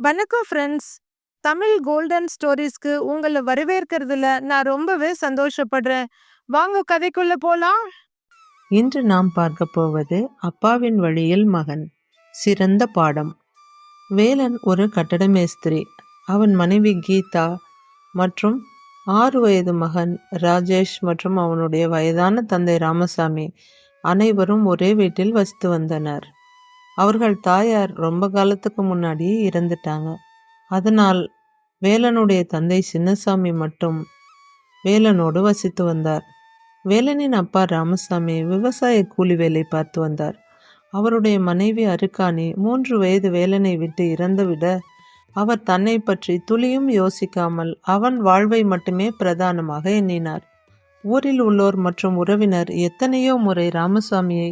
வணக்கம் friends Tamil golden ஸ்டோரீஸ்க்கு உங்களை வரவேற்கிறதுல நான் ரொம்பவே சந்தோஷப்படுறேன். வாங்க கதைக்குள்ள போலாம். இன்று நாம் பார்க்க போவது அப்பாவின் வழியில் மகன். சிறந்த பாடம். வேலன் ஒரு கட்டட மேஸ்திரி அவன் மனைவி கீதா மற்றும் ஆறு வயது மகன் ராஜேஷ் மற்றும் அவனுடைய வயதான தந்தை ராமசாமி அனைவரும் ஒரே வீட்டில் வசித்து வந்தனர். அவர்கள் தாயார் ரொம்ப காலத்துக்கு முன்னாடியே இறந்துட்டாங்க. அதனால் வேலனுடைய தந்தை சின்னசாமி மட்டும் வேலனோடு வசித்து வந்தார். வேலனின் அப்பா ராமசாமி விவசாய கூலி வேலை பார்த்து வந்தார். அவருடைய மனைவி அருக்காணி மூன்று வயது வேலனை விட்டு இறந்துவிட அவர் தன்னை பற்றி துளியும் யோசிக்காமல் அவன் வாழ்வை மட்டுமே பிரதானமாக எண்ணினார். ஊரில் உள்ளோர் மற்றும் உறவினர் எத்தனையோ முறை ராமசாமியை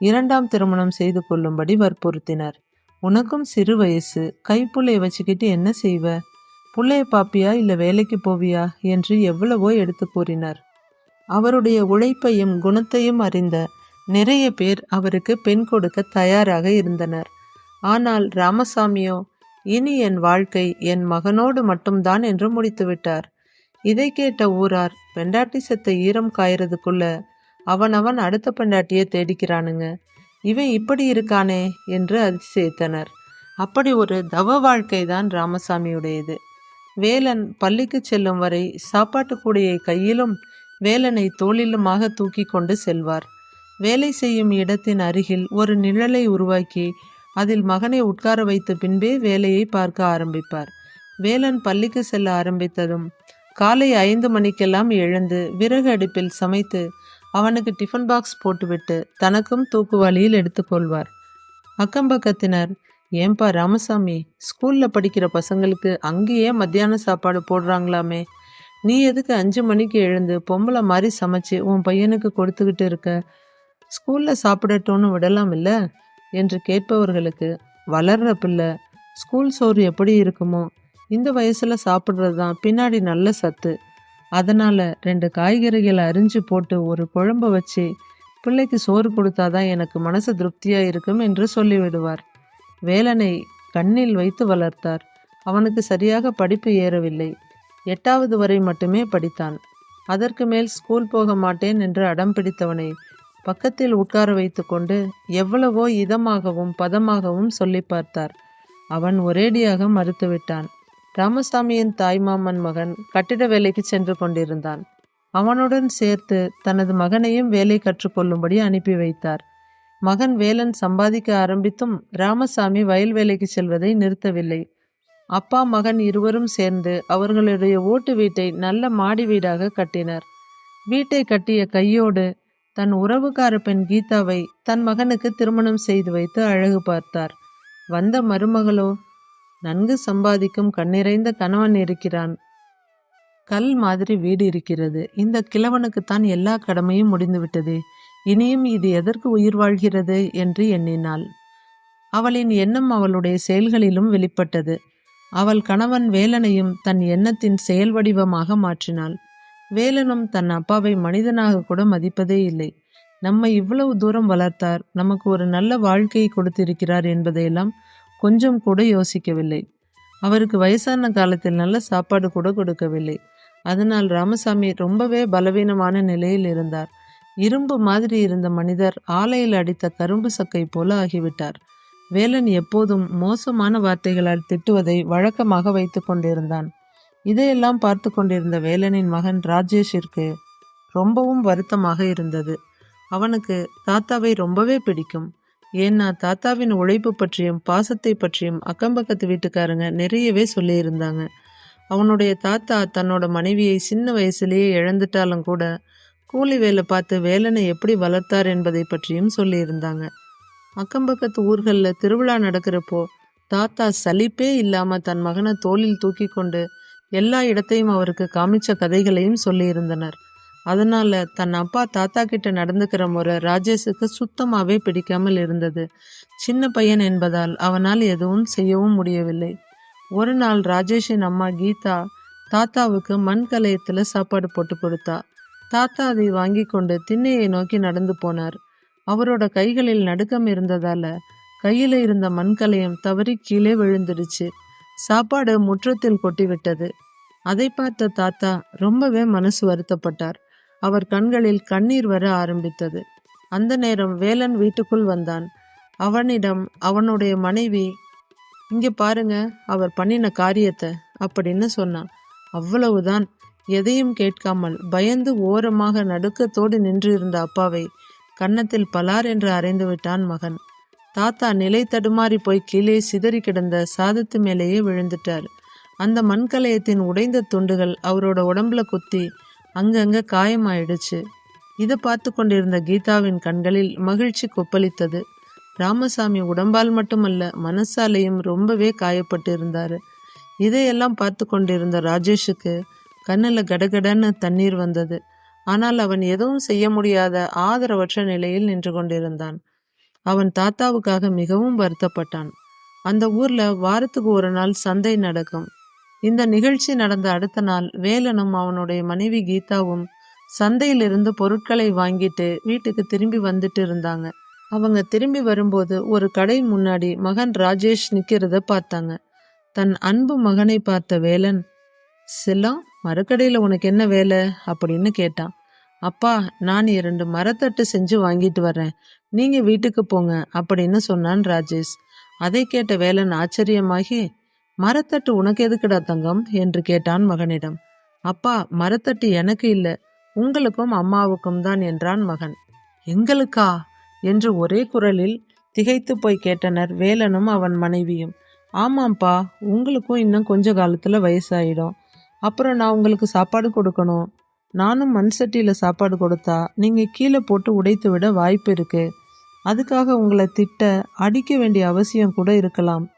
இரண்டாம் திருமணம் செய்து கொள்ளும்படி வற்புறுத்தினர். உனக்கும் சிறு வயசு. கைப்புள்ளைய வச்சுக்கிட்டு என்ன செய்வ? புள்ளைய பாப்பியா இல்லை வேலைக்கு போவியா? என்று எவ்வளவோ எடுத்து கூறினார். அவருடைய உழைப்பையும் குணத்தையும் அறிந்த நிறைய பேர் அவருக்கு பெண் கொடுக்க தயாராக இருந்தனர். ஆனால் ராமசாமியோ இனி என் வாழ்க்கை என் மகனோடு மட்டும்தான் என்று முடித்துவிட்டார். இதை கேட்ட ஊரார் பெண்டாட்டி செத்த ஈரம் காயறதுக்குள்ள அவனவன் அடுத்த பெண்டாட்டியை தேடிக்கிறானுங்க. இவன் இப்படி இருக்கானே என்று அதிசயித்தனர். அப்படி ஒரு தவ வாழ்க்கை தான் ராமசாமியுடையது. வேலன் பள்ளிக்கு செல்லும் வரை சாப்பாட்டு கூடையை கையிலும் வேலனை தோளிலுமாக தூக்கி கொண்டு செல்வார். வேலை செய்யும் இடத்தின் அருகில் ஒரு நிழலை உருவாக்கி அதில் மகனை உட்கார வைத்த பின்பே வேலையை பார்க்க ஆரம்பிப்பார். வேலன் பள்ளிக்கு செல்ல ஆரம்பித்ததும் காலை ஐந்து மணிக்கெல்லாம் எழுந்து விறகு அடுப்பில் சமைத்து அவனுக்கு டிஃபன் பாக்ஸ் போட்டுவிட்டு தனக்கும் தூக்குவாளியில் எடுத்துக்கொள்வார் அக்கம்பக்கத்தினர் ஏன்பா ராமசாமி ஸ்கூலில் படிக்கிற பசங்களுக்கு அங்கேயே மத்தியான சாப்பாடு போடுறாங்களாமே? நீ எதுக்கு அஞ்சு மணிக்கு எழுந்து பொம்பளை மாதிரி சமைச்சு உன் பையனுக்கு கொடுத்துக்கிட்டு இருக்க? ஸ்கூலில் சாப்பிடட்டும்னு விடலாம் இல்லை? என்று கேட்பவர்களுக்கு வளர்ற பிள்ளை ஸ்கூல் சோறு எப்படி இருக்குமோ? இந்த வயசில் சாப்பிட்றது தான் பின்னாடி நல்ல சத்து. அதனால் ரெண்டு காய்கறிகளை அரிஞ்சு போட்டு ஒரு குழம்ப வச்சு பிள்ளைக்கு சோறு கொடுத்தாதான் எனக்கு மனசு திருப்தியாக இருக்கும் என்று சொல்லிவிடுவார். வேலனை கண்ணில் வைத்து வளர்த்தார். அவனுக்கு சரியாக படிப்பு ஏறவில்லை. எட்டாவது வரை மட்டுமே படித்தான். அதற்கு மேல் ஸ்கூல் போக மாட்டேன் என்று அடம் பிடித்தவனை பக்கத்தில் உட்கார வைத்துக்கொண்டு எவ்வளவோ இதமாகவும் பதமாகவும் சொல்லி பார்த்தார். அவன் ஒரேடியாக மறுத்துவிட்டான். ராமசாமியின் தாய்மாமன் மகன் கட்டிட வேலைக்கு சென்று கொண்டிருந்தான். அவனுடன் சேர்த்து தனது மகனையும் வேலை கற்றுக்கொள்ளும்படி அனுப்பி வைத்தார். மகன் வேலன் சம்பாதிக்க ஆரம்பித்தும் ராமசாமி வயல் வேலைக்கு செல்வதை நிறுத்தவில்லை. அப்பா மகன் இருவரும் சேர்ந்து அவர்களுடைய ஓட்டு வீட்டை நல்ல மாடி வீடாக கட்டினர். வீட்டை கட்டிய கையோடு தன் உறவுக்கார பெண் கீதாவை தன் மகனுக்கு திருமணம் செய்து வைத்து அழகு பார்த்தார். வந்த மருமகளோ நன்கு சம்பாதிக்கும் கண்ணிறைந்த கணவன் இருக்கிறான். கல் மாதிரி வீடு இருக்கிறது. இந்த கிழவனுக்குத்தான் எல்லா கடமையும் முடிந்துவிட்டது. இனியும் இது எதற்கு உயிர் வாழ்கிறது என்று எண்ணினாள். அவளின் எண்ணம் அவளுடைய செயல்களிலும் வெளிப்பட்டது. அவள் கணவன் வேலனையும் தன் எண்ணத்தின் செயல் வடிவமாக மாற்றினாள். வேலனும் தன் அப்பாவை மனிதனாக கூட மதிப்பதே இல்லை. நம்மை இவ்வளவு தூரம் வளர்த்தார். நமக்கு ஒரு நல்ல வாழ்க்கையை கொடுத்திருக்கிறார் என்பதையெல்லாம் கொஞ்சம் கூட யோசிக்கவில்லை. அவருக்கு வயசான காலத்தில் நல்ல சாப்பாடு கூட கொடுக்கவில்லை. அதனால் ராமசாமி ரொம்பவே பலவீனமான நிலையில் இருந்தார். இரும்பு மாதிரி இருந்த மனிதர் ஆலையில் அடித்த கரும்பு சக்கை போல ஆகிவிட்டார். வேலன் எப்போதும் மோசமான வார்த்தைகளால் திட்டுவதை வழக்கமாக வைத்து கொண்டிருந்தான். இதையெல்லாம் பார்த்து கொண்டிருந்த வேலனின் மகன் ராஜேஷிற்கு ரொம்பவும் வருத்தமாக இருந்தது. அவனுக்கு தாத்தாவை ரொம்பவே பிடிக்கும். ஏன்னா தாத்தாவின் உழைப்பு பற்றியும் பாசத்தை பற்றியும் அக்கம்பக்கத்து வீட்டுக்காரங்க நிறையவே சொல்லியிருந்தாங்க. அவனுடைய தாத்தா தன்னோட மனைவியை சின்ன வயசுலேயே இழந்துட்டாலும் கூட கூலி வேலை பார்த்து வேலனை எப்படி வளர்த்தார் என்பதை பற்றியும் சொல்லியிருந்தாங்க. அக்கம்பக்கத்து ஊர்களில் திருவிழா நடக்கிறப்போ தாத்தா சலிப்பே இல்லாமல் தன் மகனை தோளில் தூக்கி கொண்டு எல்லா இடத்தையும் அவருக்கு காமிச்ச கதைகளையும் சொல்லியிருந்தனர். அதனால தன் அப்பா தாத்தா கிட்ட நடந்துக்கிற முறை ராஜேஷுக்கு சுத்தமாகவே பிடிக்காமல் இருந்தது. சின்ன பையன் என்பதால் அவனால் எதுவும் செய்யவும் முடியவில்லை. ஒரு நாள் ராஜேஷின் அம்மா கீதா தாத்தாவுக்கு மண் கலையத்தில் சாப்பாடு போட்டு கொடுத்தா. தாத்தா அதை வாங்கி கொண்டு திண்ணையை நோக்கி நடந்து போனார். அவரோட கைகளில் நடுக்கம் இருந்ததால கையில் இருந்த மண்கலையம் தவறி கீழே விழுந்துடுச்சு. சாப்பாடு முற்றத்தில் கொட்டிவிட்டது. அதை பார்த்த தாத்தா ரொம்பவே மனசு வருத்தப்பட்டார். அவர் கண்களில் கண்ணீர் வர ஆரம்பித்தது. அந்த நேரம் வேலன் வீட்டுக்குள் வந்தான். அவனிடம் அவனுடைய மனைவி இங்கே பாருங்க அவர் பண்ணின காரியத்தை அப்படின்னு சொன்னான். அவ்வளவுதான். எதையும் கேட்காமல் பயந்து ஓரமாக நடுக்கத்தோடு நின்று இருந்த அப்பாவை கன்னத்தில் பலார் என்று அறைந்து விட்டான் மகன். தாத்தா நிலை தடுமாறி போய் கீழே சிதறி கிடந்த சாதத்து மேலேயே விழுந்துட்டார். அந்த மண்கலயத்தின் உடைந்த துண்டுகள் அவரோட உடம்புல குத்தி அங்கங்க காயமாயிடுச்சு. இதை பார்த்து கொண்டிருந்த கீதாவின் கண்களில் மகிழ்ச்சி கொப்பளித்தது. ராமசாமி உடம்பால் மட்டுமல்ல மனசாலையும் ரொம்பவே காயப்பட்டு இருந்தார் இதையெல்லாம் பார்த்து கொண்டிருந்த ராஜேஷுக்கு கண்ணில் கடகடன்னு தண்ணீர் வந்தது. ஆனால் அவன் எதுவும் செய்ய முடியாத ஆதரவற்ற நிலையில் நின்று கொண்டிருந்தான். அவன் தாத்தாவுக்காக மிகவும் வருத்தப்பட்டான். அந்த ஊர்ல வாரத்துக்கு ஒரு நாள் சந்தை நடக்கும். இந்த நிகழ்ச்சி நடந்த அடுத்த நாள் வேலனும் அவனுடைய மனைவி கீதாவும் சந்தையிலிருந்து பொருட்களை வாங்கிட்டு வீட்டுக்கு திரும்பி வந்துட்டு இருந்தாங்க. அவங்க திரும்பி வரும்போது ஒரு கடை முன்னாடி மகன் ராஜேஷ் நிக்கிறத பார்த்தாங்க. தன் அன்பு மகனை பார்த்த வேலன் செல்லம் மரக்கடையில் உனக்கு என்ன வேலை? அப்படின்னு கேட்டான். அப்பா நான் இரண்டு மரத்தட்டு செஞ்சு வாங்கிட்டு வர்றேன். நீங்க வீட்டுக்கு போங்க அப்படின்னு சொன்னான் ராஜேஷ். அதை கேட்ட வேலன் ஆச்சரியமாகி மரத்தட்டு உனக்கு எதுக்குடா தங்கம்? என்று கேட்டான் மகனிடம். அப்பா மரத்தட்டு எனக்கு இல்லை. உங்களுக்கும் அம்மாவுக்கும் தான் என்றான் மகன். எங்களுக்கா? என்று ஒரே குரலில் திகைத்து போய் கேட்டனர் வேலனும் அவன் மனைவியும். ஆமாம்ப்பா உங்களுக்கும் இன்னும் கொஞ்ச காலத்தில் வயசாயிடும். அப்புறம் நான் உங்களுக்கு சாப்பாடு கொடுக்கணும். நானும் மண் சட்டியில் சாப்பாடு கொடுத்தா நீங்கள் கீழே போட்டு உடைத்து விட வாய்ப்பு இருக்கு. அதுக்காக உங்களை திட்ட அடிக்க வேண்டிய அவசியம் கூட இருக்கலாம்.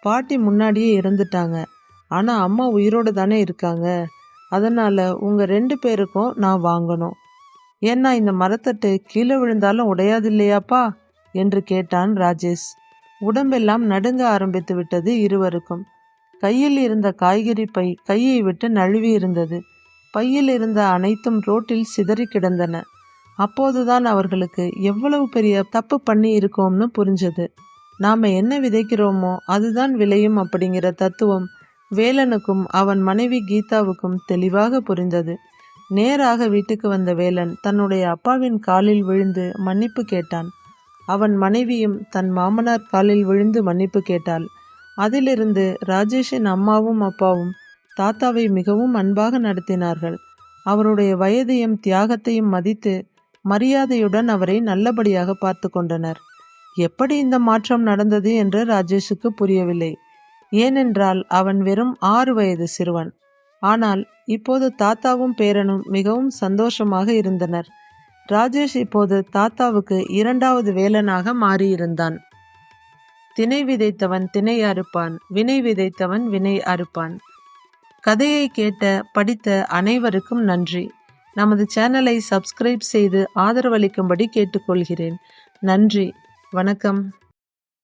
பாட்டி முன்னாடியே இறந்துட்டாங்க. ஆனால் அம்மா உயிரோடு தானே இருக்காங்க. அதனால் உங்கள் ரெண்டு பேருக்கும் நான் வாங்கணும். ஏன்னா இந்த மரத்தட்டு கீழே விழுந்தாலும் உடையாது இல்லையாப்பா என்று கேட்டான் ராஜேஷ். உடம்பெல்லாம் நடுங்க ஆரம்பித்து விட்டது இருவருக்கும். கையில் இருந்த காய்கறி பை கையை விட்டு நழுவி இருந்தது. பையில் இருந்த அனைத்தும் ரோட்டில் சிதறி கிடந்தன. அப்போதுதான் அவர்களுக்கு எவ்வளவு பெரிய தப்பு பண்ணி இருக்கோம்னு புரிஞ்சது. நாம என்ன விதைக்கிறோமோ அதுதான் விளையும் அப்படிங்கிற தத்துவம் வேலனுக்கும் அவன் மனைவி கீதாவுக்கும் தெளிவாக புரிந்தது. நேராக வீட்டுக்கு வந்த வேலன் தன்னுடைய அப்பாவின் காலில் விழுந்து மன்னிப்பு கேட்டான். அவன் மனைவியும் தன் மாமனார் காலில் விழுந்து மன்னிப்பு கேட்டாள். அதிலிருந்து ராஜேஷின் அம்மாவும் அப்பாவும் தாத்தாவை மிகவும் அன்பாக நடத்தினார்கள். அவருடைய வயதையும் தியாகத்தையும் மதித்து மரியாதையுடன் அவரை நல்லபடியாக பார்த்து கொண்டனர். எப்படி இந்த மாற்றம் நடந்தது என்று ராஜேஷுக்கு புரியவில்லை. ஏனென்றால் அவன் வெறும் ஆறு வயது சிறுவன். ஆனால் இப்போது தாத்தாவும் பேரனும் மிகவும் சந்தோஷமாக இருந்தனர். ராஜேஷ் இப்போது தாத்தாவுக்கு இரண்டாவது வேலனாக மாறியிருந்தான். திணை விதைத்தவன் திணை அறுப்பான் வினை விதைத்தவன் வினை அறுப்பான். கதையை கேட்ட படித்த அனைவருக்கும் நன்றி. நமது சேனலை சப்ஸ்கிரைப் செய்து ஆதரவளிக்கும்படி கேட்டுக்கொள்கிறேன். நன்றி. வணக்கம்.